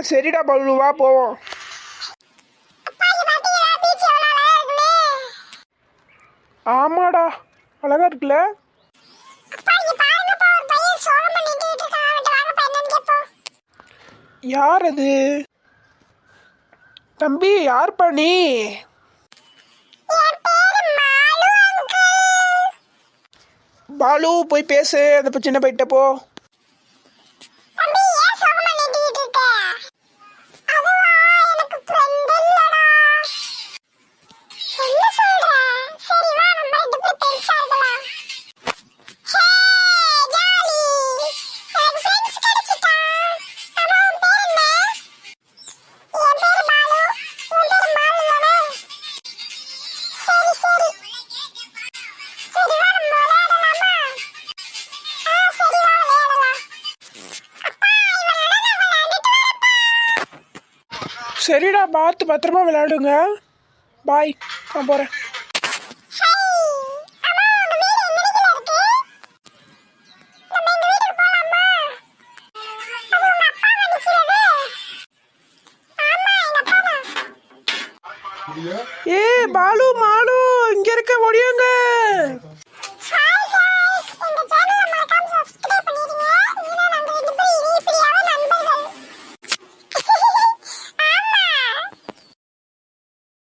சரிடா பாலு வா போவோம். ஆமாடா அழகா இருக்குல்ல? யார் அது தம்பி யார் நீ? பாலு போய் பேசு அந்த சின்ன போயிட்ட போ. சரிடா பார்த்து பத்திரமா விளையாடுங்க. பாய் நான் போகிறேன் ஏ பாலு மாலு இங்க இருக்க